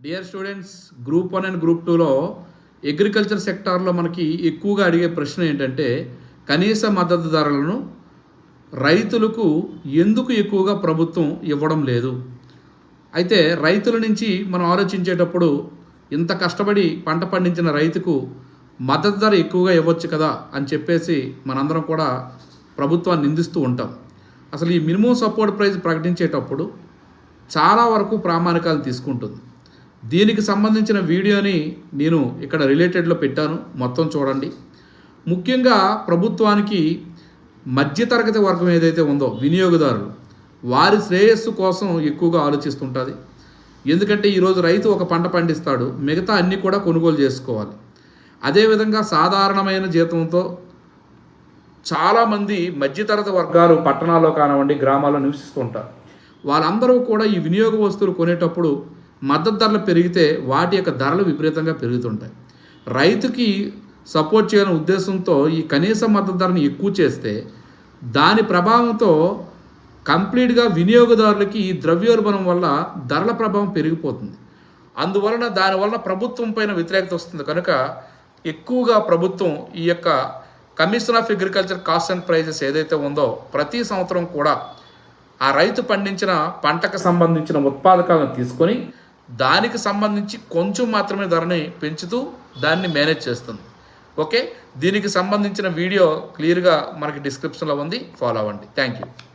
Dear students group one and group టూలో agriculture సెక్టార్లో మనకి ఎక్కువగా అడిగే ప్రశ్న ఏంటంటే కనీస మద్దతు ధరలను రైతులకు ఎందుకు ఎక్కువగా ప్రభుత్వం ఇవ్వడం లేదు? అయితే రైతుల నుంచి మనం ఆలోచించేటప్పుడు ఇంత కష్టపడి పంట పండించిన రైతుకు మద్దతు ధర ఎక్కువగా ఇవ్వచ్చు కదా అని చెప్పేసి మనందరం కూడా ప్రభుత్వాన్ని నిందిస్తూ ఉంటాం. అసలు ఈ మినిమం సపోర్ట్ ప్రైస్ ప్రకటించేటప్పుడు చాలా వరకు ప్రామాణికాలు తీసుకుంటుంది. దీనికి సంబంధించిన వీడియోని నేను ఇక్కడ రిలేటెడ్లో పెట్టాను. మొత్తం చూడండి. ముఖ్యంగా ప్రభుత్వానికి మధ్యతరగతి వర్గం ఏదైతే ఉందో వినియోగదారులు వారి శ్రేయస్సు కోసం ఎక్కువగా ఆలోచిస్తుంటుంది. ఎందుకంటే ఈరోజు రైతు ఒక పంట పండిస్తాడు మిగతా అన్నీ కూడా కొనుగోలు చేసుకోవాలి. అదేవిధంగా సాధారణమైన జీతంతో చాలామంది మధ్యతరగతి వర్గాలు పట్టణాల్లో కానివ్వండి గ్రామాల్లో నివసిస్తుంటారు వాళ్ళందరూ కూడా ఈ వినియోగ వస్తువులు కొనేటప్పుడు మద్దతు ధరలు పెరిగితే వాటి యొక్క ధరలు విపరీతంగా పెరుగుతుంటాయి. రైతుకి సపోర్ట్ చేయని ఉద్దేశంతో ఈ కనీస మద్దతు ధరను ఎక్కువ చేస్తే దాని ప్రభావంతో కంప్లీట్గా వినియోగదారులకి ఈ ద్రవ్యోల్బణం వల్ల ధరల ప్రభావం పెరిగిపోతుంది. అందువలన దానివల్ల ప్రభుత్వం పైన వ్యతిరేకత వస్తుంది. కనుక ఎక్కువగా ప్రభుత్వం ఈ యొక్క commission of agriculture cost and prices ఏదైతే ఉందో ప్రతి సంవత్సరం కూడా ఆ రైతు పండించిన పంటకు సంబంధించిన ఉత్పాదకాలను తీసుకొని దానికి సంబంధించి కొంచెం మాత్రమే ధరని పెంచుతూ దాన్ని మేనేజ్ చేస్తుంది. ఓకే? దీనికి సంబంధించిన వీడియో క్లియర్గా మనకి డిస్క్రిప్షన్లో ఉంది. ఫాలో అవ్వండి. Thank you.